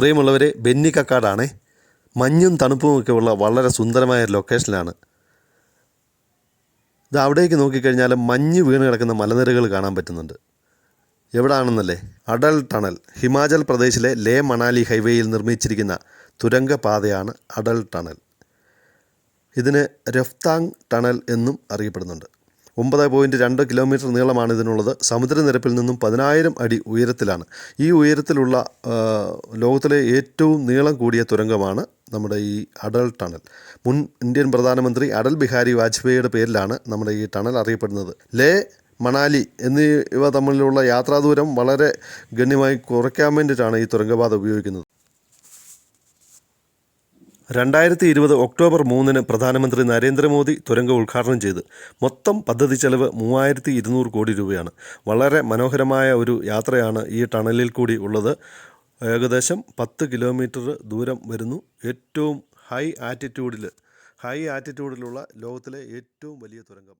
പ്രിയമുള്ളവരെ ബെന്നിക്കക്കാടാണ്. മഞ്ഞും തണുപ്പും ഒക്കെ ഉള്ള വളരെ സുന്ദരമായ ഒരു ലൊക്കേഷനിലാണ് ഇത് അവിടേക്ക് നോക്കിക്കഴിഞ്ഞാൽ മഞ്ഞ് വീണ് കിടക്കുന്ന മലനിരകൾ കാണാൻ പറ്റുന്നുണ്ട്. എവിടാണെന്നല്ലേ? അടൽ ടണൽ ഹിമാചൽ പ്രദേശിലെ ലേ മണാലി ഹൈവേയിൽ നിർമ്മിച്ചിരിക്കുന്ന തുരങ്കപാതയാണ് അടൽ ടണൽ. ഇതിന് രഫ്താങ് ടണൽ എന്നും അറിയപ്പെടുന്നുണ്ട്. ഒമ്പത് പോയിന്റ് രണ്ട് കിലോമീറ്റർ നീളമാണ് ഇതിനുള്ളത്. സമുദ്രനിരപ്പിൽ നിന്നും പതിനായിരം അടി ഉയരത്തിലാണ്. ഈ ഉയരത്തിലുള്ള ലോകത്തിലെ ഏറ്റവും നീളം കൂടിയ തുരങ്കമാണ് നമ്മുടെ ഈ അടൽ ടണൽ. മുൻ ഇന്ത്യൻ പ്രധാനമന്ത്രി അടൽ ബിഹാരി വാജ്പേയിയുടെ പേരിലാണ് നമ്മുടെ ഈ ടണൽ അറിയപ്പെടുന്നത്. ലേ മണാലി എന്നിവ തമ്മിലുള്ള യാത്രാദൂരം വളരെ ഗണ്യമായി കുറയ്ക്കാൻ വേണ്ടിയിട്ടാണ് ഈ തുരങ്കപാത ഉപയോഗിക്കുന്നത്. രണ്ടായിരത്തി ഇരുപത് ഒക്ടോബർ മൂന്നിന് പ്രധാനമന്ത്രി നരേന്ദ്രമോദി തുരങ്കം ഉദ്ഘാടനം ചെയ്ത്. മൊത്തം പദ്ധതി ചെലവ് മൂവായിരത്തി ഇരുന്നൂറ് കോടി രൂപയാണ്. വളരെ മനോഹരമായ ഒരു യാത്രയാണ് ഈ ടണലിൽ കൂടി ഉള്ളത്. ഏകദേശം പത്ത് കിലോമീറ്റർ ദൂരം വരുന്നു. ഏറ്റവും ഹൈ ആറ്റിറ്റ്യൂഡിൽ ഹൈ ആറ്റിറ്റ്യൂഡിലുള്ള ലോകത്തിലെ ഏറ്റവും വലിയ തുരങ്കം.